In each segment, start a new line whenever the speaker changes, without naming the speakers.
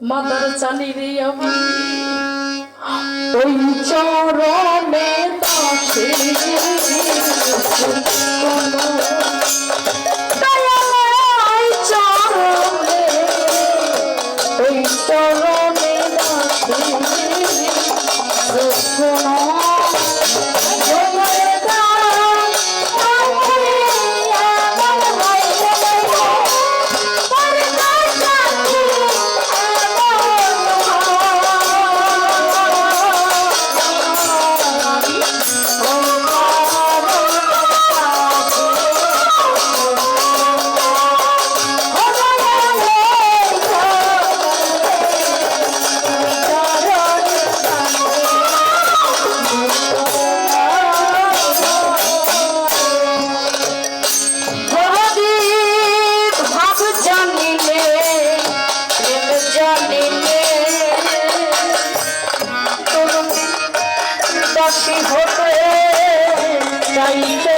Mother চানি রে আমি ওই চরণে তাকে পাইবে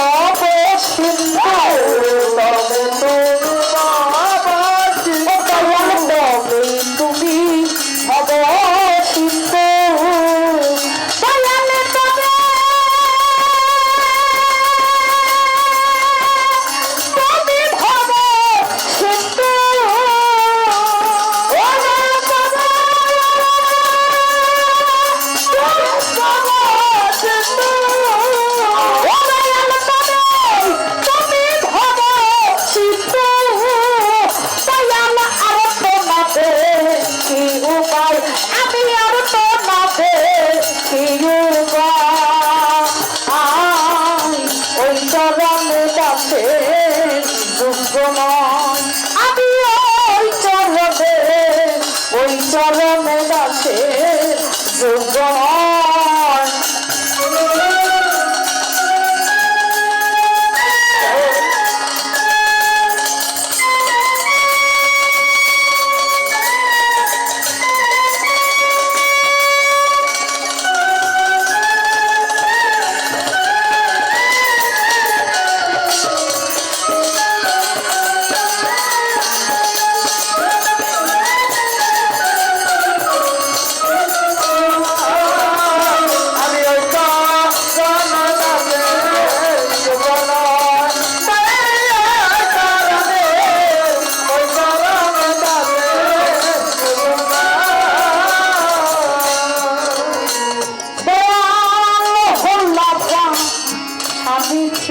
চরণ দাসে যোগ্য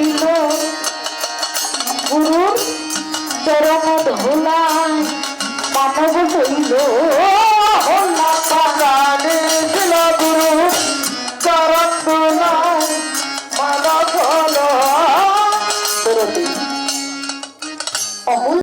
you. know